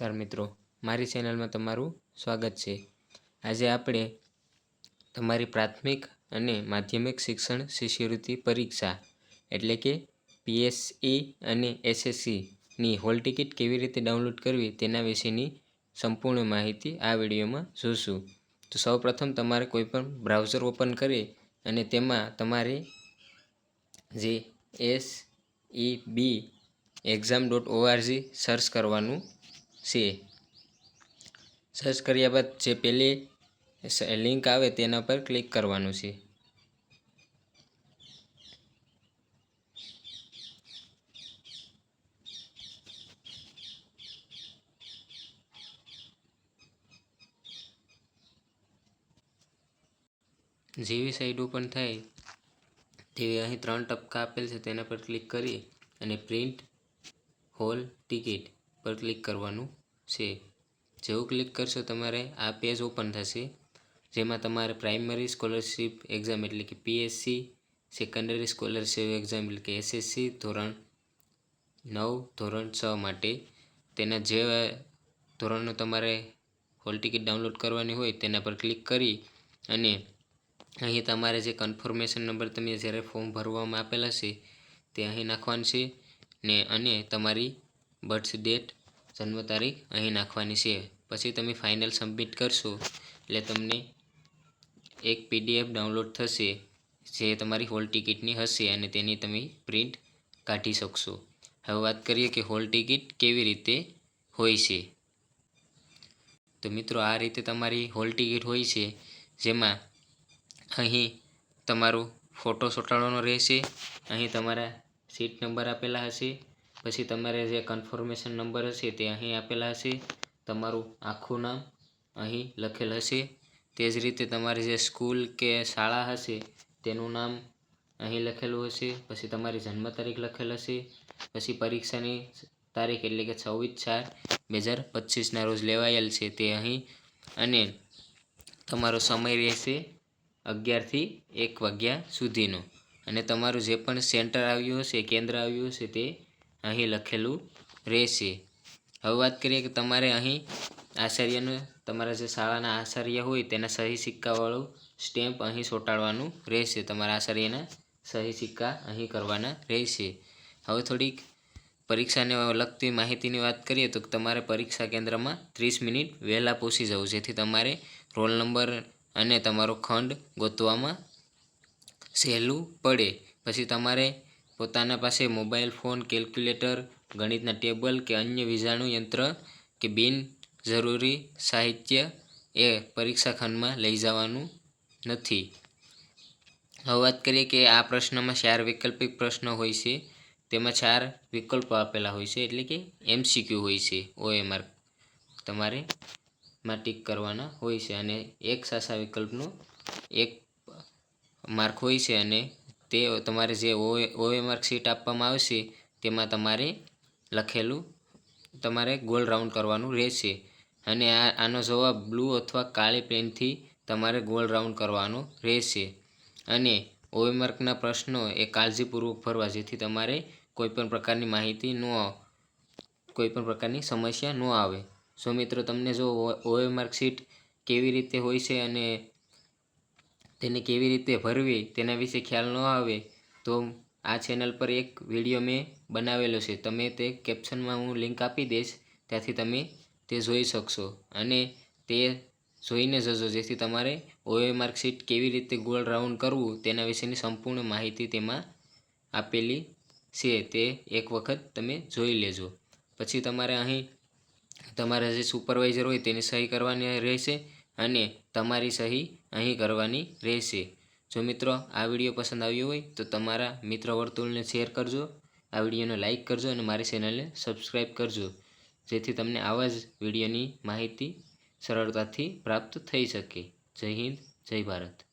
નમસ્કાર મિત્રો, મારી ચેનલમાં તમારું સ્વાગત છે. આજે આપણે તમારી પ્રાથમિક અને માધ્યમિક શિક્ષણ શિષ્યવૃત્તિ પરીક્ષા, એટલે કે પીએસઈ અને એસએસસીની હોલ ટિકિટ કેવી રીતે ડાઉનલોડ કરવી તેના વિશેની સંપૂર્ણ માહિતી આ વિડીયોમાં જોશું. તો સૌપ્રથમ તમારે કોઈપણ બ્રાઉઝર ઓપન કરી અને તેમાં તમારે જે S E B exam dot org search કરવાનું છે સર્ચ કર્યા બાદ જે પેલી લિંક આવે તેના પર ક્લિક કરવાનું છે. જેવી સાઈડ ઓપન થાય, તેવી અહીં ત્રણ ટપકા આપેલ છે, તેના પર ક્લિક કરી અને પ્રિન્ટ હોલ ટિકિટ પર ક્લિક કરવાનું છે. જેવું ક્લિક કરશો તમારે આ પેજ ઓપન થશે. જેમાં તમારે પ્રાઇમરી સ્કોલરશિપ એક્ઝામ એટલે કે પીએસસી સેકન્ડરી સ્કોલરશિપ એક્ઝામ એટલે કે એસએસસી ધોરણ નવ, ધોરણ છ માટે. તેના જે ધોરણનો તમારે હોલ ટિકિટ ડાઉનલોડ કરવાની હોય તેના પર ક્લિક કરી અને અહીં તમારે જે કન્ફર્મેશન નંબર તમે જ્યારે ફોર્મ ભરવામાં આપેલા છે તે અહીં નાખવાનું છે ને અને તમારી બર્થ ડેટ જન્મ તારીખ અહીં નાખવાની છે. પછી તમે ફાઇનલ સબમિટ કરશો, એટલે તમને એક પીડીએફ ડાઉનલોડ થશે, જે તમારી હોલ ટિકિટની હશે અને તેની તમે પ્રિન્ટ કાઢી શકશો. હવે વાત કરીએ કે હોલ ટિકિટ કેવી રીતે હોય છે. તો મિત્રો, આ રીતે તમારી હોલ ટિકિટ હોય છે, જેમાં અહીં તમારો ફોટો ચોંટાડવાનો રહેશે, અહીં તમારા સીટ નંબર આપેલા હશે પછી તમારે જે કન્ફર્મેશન નંબર હશે તે અહીં આપેલા હશે. તમારું આખું નામ અહીં લખેલ હશે. તે જ રીતે તમારી જે સ્કૂલ કે શાળા હશે તેનું નામ અહીં લખેલું હશે. પછી તમારી જન્મ તારીખ લખેલ હશે. પછી પરીક્ષાની તારીખ એટલે કે છવ્વીસ ચાર બે હજાર પચીસના રોજ લેવાયેલ છે તે અહીં. અને તમારો સમય રહેશે અગિયારથી એક વાગ્યા સુધીનો. અને તમારું જે પણ સેન્ટર આવ્યું હશે, કેન્દ્ર આવ્યું હશે તે અહીં લખેલું રહેશે. હવે વાત કરીએ કે તમારે અહીં આચાર્યનું, તમારા જે શાળાના આચાર્ય હોય તેના સહી સિક્કાવાળું સ્ટેમ્પ અહીં ચોંટાડવાનું રહેશે. તમારા આચાર્યના સહી સિક્કા અહીં કરવાના રહેશે. હવે થોડીક પરીક્ષાને લગતી માહિતીની વાત કરીએ તો તમારે પરીક્ષા કેન્દ્રમાં ત્રીસ મિનિટ વહેલા પહોંચી જવું, જેથી તમારે રોલ નંબર અને તમારો ખંડ ગોતવામાં સહેલું પડે. પછી તમારે પોતાના પાસે મોબાઈલ ફોન, કેલ્ક્યુલેટર, ગણિતના ટેબલ કે અન્ય વીજાણુ યંત્ર કે બિન જરૂરી સાહિત્ય એ પરીક્ષા ખંડમાં લઈ જવાનું નથી. હવે વાત કરીએ કે આ પ્રશ્નમાં ચાર વૈકલ્પિક પ્રશ્ન હોય છે. તેમાં ચાર વિકલ્પો આપેલા હોય છે, એટલે કે એમસીક્યુ હોય છે ઓએમઆર તમારે માં ટીક કરવાના હોય છે. અને એક સાસા વિકલ્પનો એક માર્ક હોય છે અને તે તમારે જે ઓએ ઓએ માર્કશીટ આપવામાં આવશે તેમાં તમારે લખેલું તમારે ગોલ રાઉન્ડ કરવાનું રહેશે. અને આ, આનો જવાબ બ્લુ અથવા કાળી પેનથી તમારે ગોલ રાઉન્ડ કરવાનો રહેશે. અને ઓએમાર્કના પ્રશ્નો એ કાળજીપૂર્વક ભરવા, જેથી તમારે કોઈપણ પ્રકારની માહિતી ન, કોઈપણ પ્રકારની સમસ્યા ન આવે. સો મિત્રો, તમને જો ઓએ માર્કશીટ કેવી રીતે હોય છે અને તેને કેવી રીતે ભરવી તેના વિશે ખ્યાલ ન આવે, તો આ ચેનલ પર એક વીડિયો મેં બનાવેલો છે. તમે તે કેપ્શનમાં હું લિંક આપી દઈશ, ત્યાંથી તમે તે જોઈ શકશો. અને તે જોઈને જજો, જેથી તમારે ઓએ માર્કશીટ કેવી રીતે ગોળ રાઉન્ડ કરવું તેના વિશેની સંપૂર્ણ માહિતી તેમાં આપેલી છે. તે એક વખત તમે જોઈ લેજો. પછી તમારે અહીં તમારા જે સુપરવાઇઝર હોય તેની સહી કરવાની રહેશે. અને તમારી સહી અહીં કરવાની રહેશે. જો મિત્રો આ વીડિયો પસંદ આવ્યો હોય તો તમારા મિત્ર વર્તુળને શેર કરજો. આ વિડીયોને લાઇક કરજો અને મારી ચેનલને સબસ્ક્રાઈબ કરજો. જેથી તમને આવા જ વિડીયોની માહિતી સરળતાથી પ્રાપ્ત થઈ શકે. જય હિન્દ, જય ભારત.